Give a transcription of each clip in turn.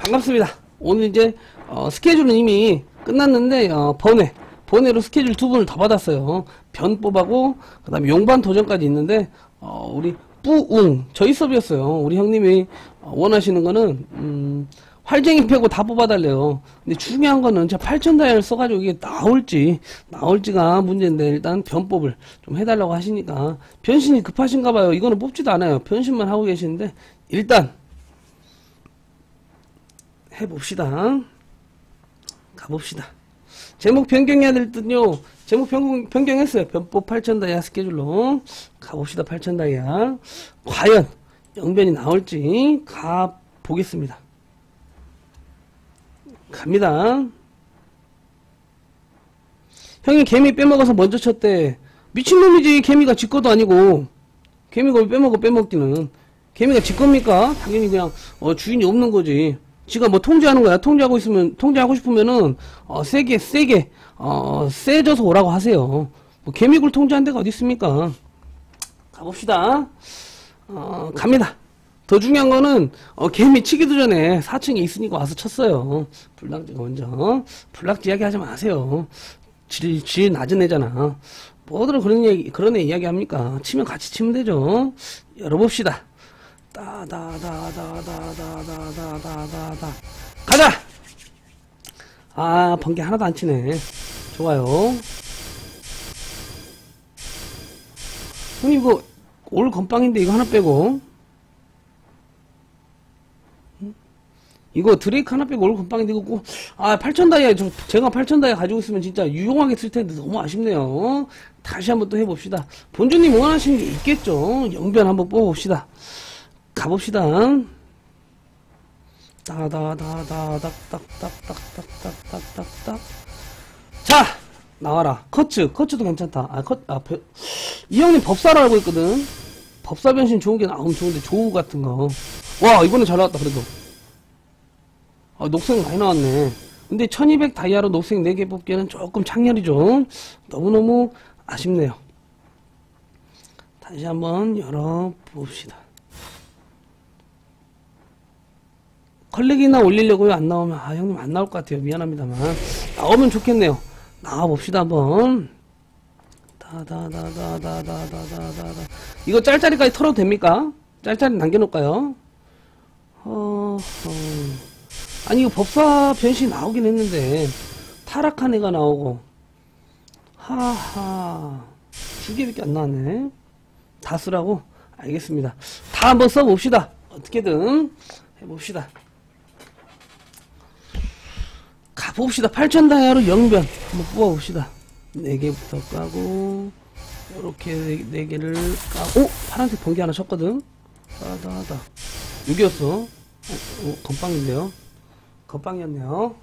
반갑습니다. 오늘 이제 어, 스케줄은 이미 끝났는데 어, 번외 번외로 스케줄 두 분을 더 받았어요. 변법하고 그다음에 용반 도전까지 있는데 어, 우리 뿌웅 저희 수업이었어요. 우리 형님이 어, 원하시는 거는 음, 활쟁이 빼고 다 뽑아달래요. 근데 중요한 거는 제가 8천 다이얼 써가지고 이게 나올지 나올지가 문제인데 일단 변법을 좀 해달라고 하시니까 변신이 급하신가 봐요. 이거는 뽑지도 않아요. 변신만 하고 계시는데 일단 해봅시다. 가봅시다. 제목 변경해야 될 듯요. 제목 변경, 변경했어요. 변법 8천 다이아 스케줄로. 가봅시다. 8천 다이아. 과연 영변이 나올지 가보겠습니다. 갑니다. 형이 개미 빼먹어서 먼저 쳤대. 미친놈이지. 개미가 지 것도 아니고. 개미가 왜 빼먹어 빼먹기는. 개미가 지 겁니까? 당연히 그냥 어, 주인이 없는 거지. 지가 뭐 통제하는 거야. 통제하고 있으면 통제하고 싶으면은 어, 세게 세게 어, 세져서 오라고 하세요. 뭐 개미굴 통제한 데가 어디 있습니까? 가봅시다. 어, 갑니다. 더 중요한 거는 어, 개미 치기도 전에 4층에 있으니까 와서 쳤어요. 불락지가 먼저. 불락지 이야기 하지 마세요. 질, 질 낮은 애잖아. 뭐들 그런 얘기, 그런 애 이야기 합니까? 치면 같이 치면 되죠. 열어봅시다. 따다다다다다다다다다 가자! 아 번개 하나도 안 치네 좋아요 형님 이거 올 건빵인데 이거 하나 빼고 이거 드레이크 하나 빼고 올 건빵인데 이거 꼭, 아 8천다이아 저 제가 8천다이아 가지고 있으면 진짜 유용하게 쓸 텐데 너무 아쉽네요 다시 한번 또 해봅시다 본주님 원하시는 게 있겠죠 영변 한번 뽑아봅시다 가봅시다. 따다다다닥닥닥닥닥닥닥. 자! 나와라. 커츠. 커츠도 괜찮다. 아, 컷, 아, 배, 이 형님 법사를 알고 있거든. 법사 변신 좋은 게 아, 나오면 좋은데, 조우 같은 거. 와, 이번에 잘 나왔다, 그래도. 아, 녹색 많이 나왔네. 근데 1200 다이아로 녹색 4개 뽑기에는 조금 창렬이 좀 너무너무 아쉽네요. 다시 한번 열어봅시다. 컬렉이나 올리려고요. 안 나오면 아 형님 안 나올 것 같아요. 미안합니다만 나오면 좋겠네요. 나와 봅시다 한번. 다다다다다다다다다 이거 짤짤이까지 털어도 됩니까? 짤짤이 남겨놓을까요? 어, 어. 아니 이거 법사 변신 나오긴 했는데 타락한 애가 나오고 하하 두 개밖에 안 나왔네. 다 쓰라고? 알겠습니다. 다 한번 써봅시다. 어떻게든 해봅시다. 가봅시다. 8천 다이아로 영변 한번 뽑아봅시다. 4개부터 까고 이렇게 4, 개를 까고 오! 파란색 번개 하나 쳤거든. 따다다 6이었어. 어, 어, 건빵인데요. 건빵이었네요.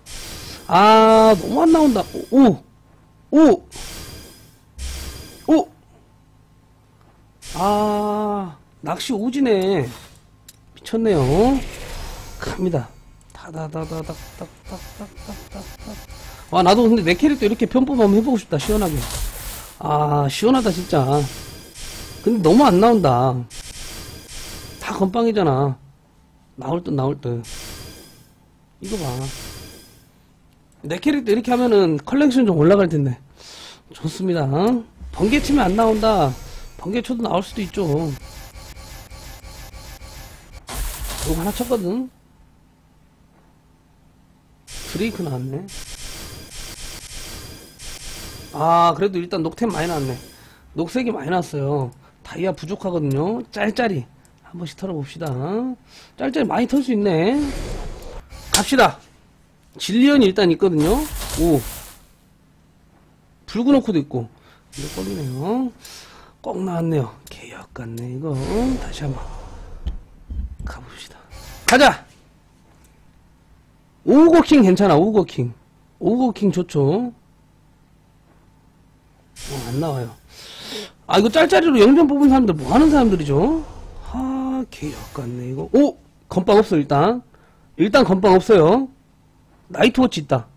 아 너무 안 나온다. 오! 오! 오! 아 낚시 오지네. 미쳤네요. 갑니다. 와 나도 근데 내 캐릭터 이렇게 편법 한번 해보고 싶다 시원하게. 아 시원하다 진짜. 근데 너무 안 나온다. 다 건빵이잖아. 나올 듯 나올 듯. 이거 봐내 캐릭터 이렇게 하면은 컬렉션 좀 올라갈 텐데. 좋습니다. 번개 치면 안 나온다. 번개 쳐도 나올 수도 있죠. 이거 하나 쳤거든 브레이크 나왔네. 아 그래도 일단 녹템 많이 나왔네. 녹색이 많이 나왔어요. 다이아 부족하거든요. 짤짤이. 한 번씩 털어봅시다. 짤짤이 많이 털 수 있네. 갑시다. 진리언이 일단 있거든요. 오. 붉은 오크도 있고. 이거 꼴리네요. 꼭 나왔네요. 개역 같네 이거. 다시 한번 가봅시다. 가자 오거킹 괜찮아 오거킹. 오거킹 좋죠? 어, 안 나와요. 아 이거 짤짤이로 영변 뽑은 사람들 뭐 하는 사람들이죠? 하 개 역 같네 이거. 오! 건빵 없어 일단. 일단 건빵 없어요. 나이트워치 있다.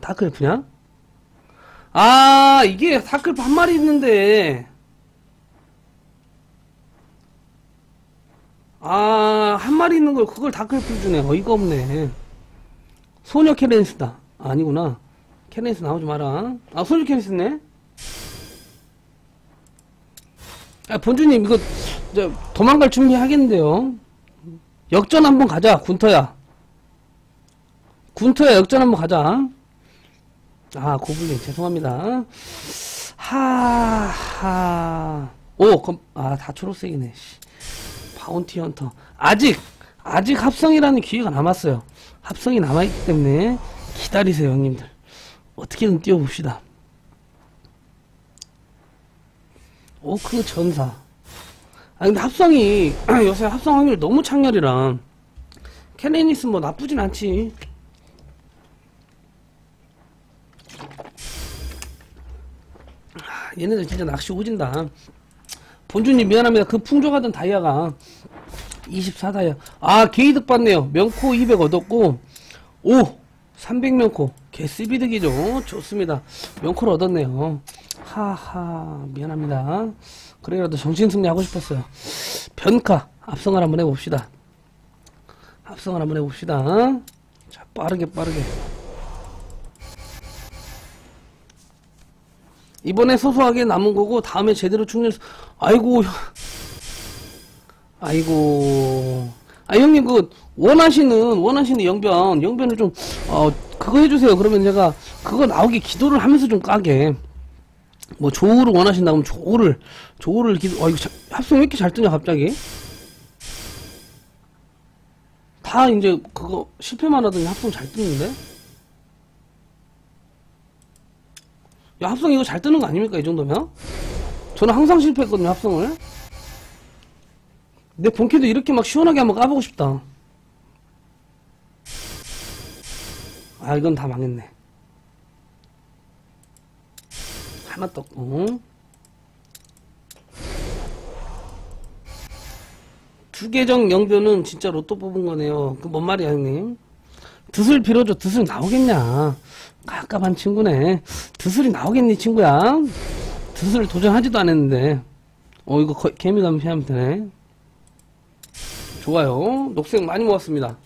다크엘프냐 아 이게 다크엘프 한 마리 있는데. 아, 한 마리 있는 걸 그걸 다크래프트 주네. 어이가 없네. 소녀 캐렌스다. 아, 아니구나. 캐렌스 나오지 마라. 아, 소녀 캐렌스네. 아, 본주님, 이거, 도망갈 준비 하겠는데요. 역전 한번 가자, 군터야. 군터야, 역전 한번 가자. 아, 고블린, 죄송합니다. 하 하. 오, 그럼, 아, 다 초록색이네, 씨. 바운티 헌터. 아직, 아직 합성이라는 기회가 남았어요. 합성이 남아있기 때문에 기다리세요, 형님들. 어떻게든 뛰어봅시다. 오크 전사. 아, 근데 합성이, 요새 합성 확률 너무 창렬이라. 캐네니스 뭐 나쁘진 않지. 아, 얘네들 진짜 낚시 오진다. 본주님 미안합니다. 그 풍족하던 다이아가 24다이아. 아, 게이득 받네요. 명코 200 얻었고, 오! 300명코. 개쓰비득이죠. 좋습니다. 명코를 얻었네요. 하하, 미안합니다. 그래라도 정신승리 하고 싶었어요. 변카, 합성을 한번 해봅시다. 합성을 한번 해봅시다. 자, 빠르게, 빠르게. 이번에 소소하게 남은 거고, 다음에 제대로 충전, 아이고, 아이고. 아, 형님, 그, 원하시는, 원하시는 영변, 영변을 좀, 어, 그거 해주세요. 그러면 제가, 그거 나오게 기도를 하면서 좀 까게. 뭐, 조우를 원하신다 면 조우를, 조우를 기도, 아, 이거 자- 합성 왜 이렇게 잘 뜨냐, 갑자기? 다 이제, 그거, 실패만 하더니 합성 잘 뜨는데? 야, 합성 이거 잘 뜨는 거 아닙니까, 이 정도면? 저는 항상 실패했거든요, 합성을. 내 본캐도 이렇게 막 시원하게 한번 까보고 싶다. 아, 이건 다 망했네. 하나 떴고. 두 계정 영변은 진짜 로또 뽑은 거네요. 그 뭔 말이야, 형님? 드슬 빌어줘. 드슬 나오겠냐. 깝깝한 친구네. 드슬이 나오겠니, 친구야? 드슬 도전하지도 않았는데. 어, 이거 거- 개미감 피하면 되네. 좋아요. 녹색 많이 모았습니다.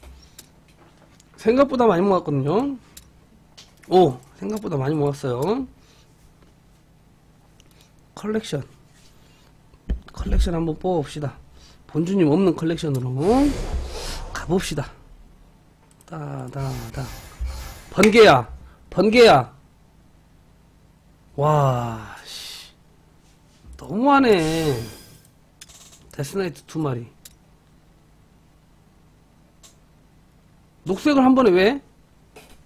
생각보다 많이 모았거든요. 오, 생각보다 많이 모았어요. 컬렉션. 컬렉션 한번 뽑아봅시다. 본주님 없는 컬렉션으로 가봅시다. 따, 따, 따. 번개야. 번개야. 와, 씨. 너무하네. 데스나이트 두 마리. 녹색을 한 번에 왜?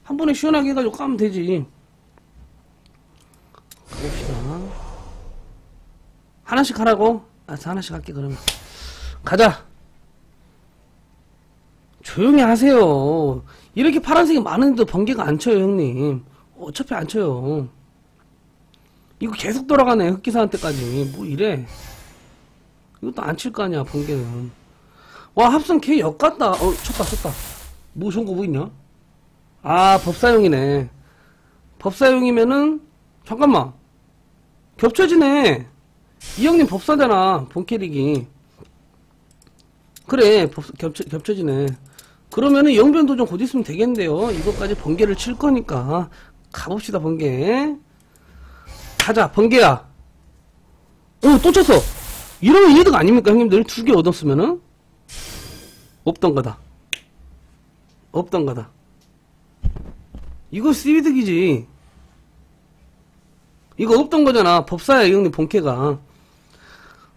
한 번에 시원하게 해가지고 까면 되지. 가봅시다. 하나씩 하라고? 아, 하나씩 할게, 그러면. 가자. 조용히 하세요. 이렇게 파란색이 많은데도 번개가 안 쳐요, 형님. 어차피 안 쳐요. 이거 계속 돌아가네, 흑기사한테까지. 뭐 이래. 이것도 안 칠 거 아니야, 번개는. 와, 합성 개 역같다. 어, 쳤다, 쳤다. 뭐 좋은 거 뭐 있냐? 아, 법사용이네. 법사용이면은, 잠깐만. 겹쳐지네. 이 형님 법사잖아, 본캐릭이. 그래, 법, 겹쳐, 겹쳐지네. 그러면은 영변도 좀곧 있으면 되겠는데요. 이것까지 번개를 칠 거니까. 가봅시다, 번개. 가자, 번개야. 오, 또 쳤어. 이러면 이득 아닙니까, 형님들? 두 개 얻었으면은? 없던 거다. 없던 거다. 이거 씨비득이지. 이거 없던 거잖아. 법사야, 이 형님, 본캐가.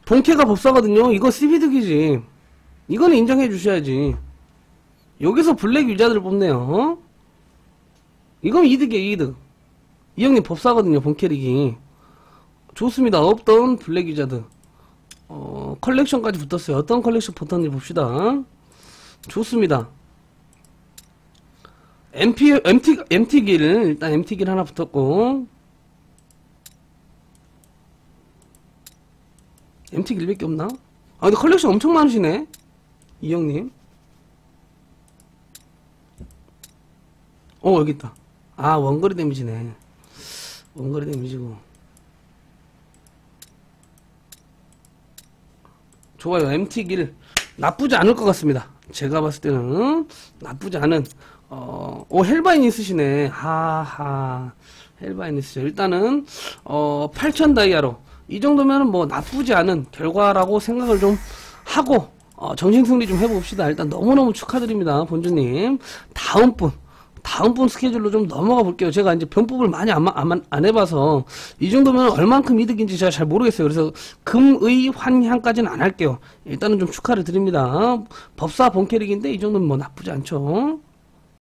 본캐가 법사거든요. 이거 씨비득이지. 이거는 인정해 주셔야지. 여기서 블랙 유자들을 뽑네요. 어? 이건 이득이에요, 이득. 이 형님 법사거든요, 본 캐릭이. 좋습니다. 없던 블랙 유자들. 어, 컬렉션까지 붙었어요. 어떤 컬렉션 붙었는지 봅시다. 좋습니다. MP, MT, MT길, 일단 MT길 하나 붙었고, MT길 밖에 없나? 아, 근데 컬렉션 엄청 많으시네? 이 형님. 어, 여기 있다. 아, 원거리 데미지네. 원거리 데미지고. 좋아요. MT길. 나쁘지 않을 것 같습니다. 제가 봤을 때는 나쁘지 않은 어, 오 헬바인 있으시네. 하하. 헬바인 있으시죠. 일단은 어, 8천 다이아로 이 정도면은 뭐 나쁘지 않은 결과라고 생각을 좀 하고 어, 정신승리 좀 해봅시다. 일단 너무너무 축하드립니다, 본주님. 다음 분. 다음 분 스케줄로 좀 넘어가 볼게요. 제가 이제 변법을 많이 안, 안, 안 해봐서 이 정도면 얼만큼 이득인지 제가 잘 모르겠어요. 그래서 금의 환향까지는 안 할게요. 일단은 좀 축하를 드립니다. 법사 본캐릭인데 이 정도면 뭐 나쁘지 않죠.